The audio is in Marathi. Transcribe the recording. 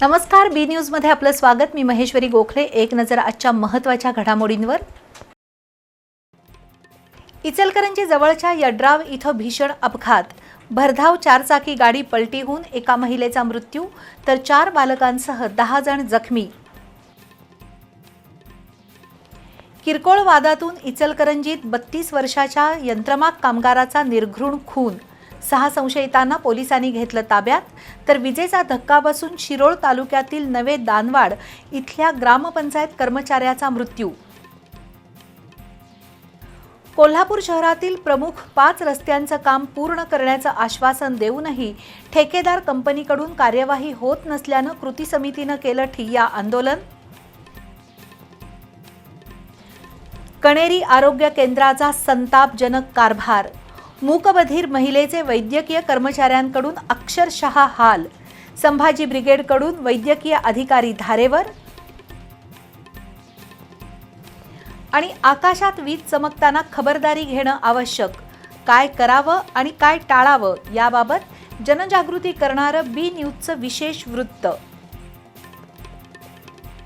नमस्कार बी न्यूजमध्ये आपलं स्वागत. मी महेश्वरी गोखले एक नजर आजच्या महत्त्वाच्या घडामोडींवर. इचलकरंजी जवळच्या यड्राव इथं भीषण अपघात. भरधाव चारचाकी गाडी पलटी होऊन एका महिलेचा मृत्यू तर चार बालकांसह दहा जण जखमी. किरकोळ वादातून इचलकरंजीत बत्तीस वर्षाच्या यंत्रमाग कामगाराचा निर्घृण खून. सहा संशयितांना पोलिसांनी घेतलं ताब्यात. तर विजेचा धक्का बसून शिरोळ तालुक्यातील नवे दानवाड इथल्या ग्रामपंचायत कर्मचाऱ्याचा मृत्यू. कोल्हापूर शहरातील प्रमुख पाच रस्त्यांचं काम पूर्ण करण्याचं आश्वासन देऊनही ठेकेदार कंपनीकडून कार्यवाही होत नसल्यानं कृती समितीनं केलं ठिय्या आंदोलन. कणेरी आरोग्य केंद्राचा संतापजनक कारभार. मूकबधीर महिलेचे वैद्यकीय कर्मचाऱ्यांकडून अक्षरशः हाल. संभाजी ब्रिगेडकडून वैद्यकीय अधिकारी धारेवर. आणि आकाशात वीज चमकताना खबरदारी घेणं आवश्यक. काय करावं आणि काय टाळावं याबाबत जनजागृती करणारं बी न्यूजचं विशेष वृत्त.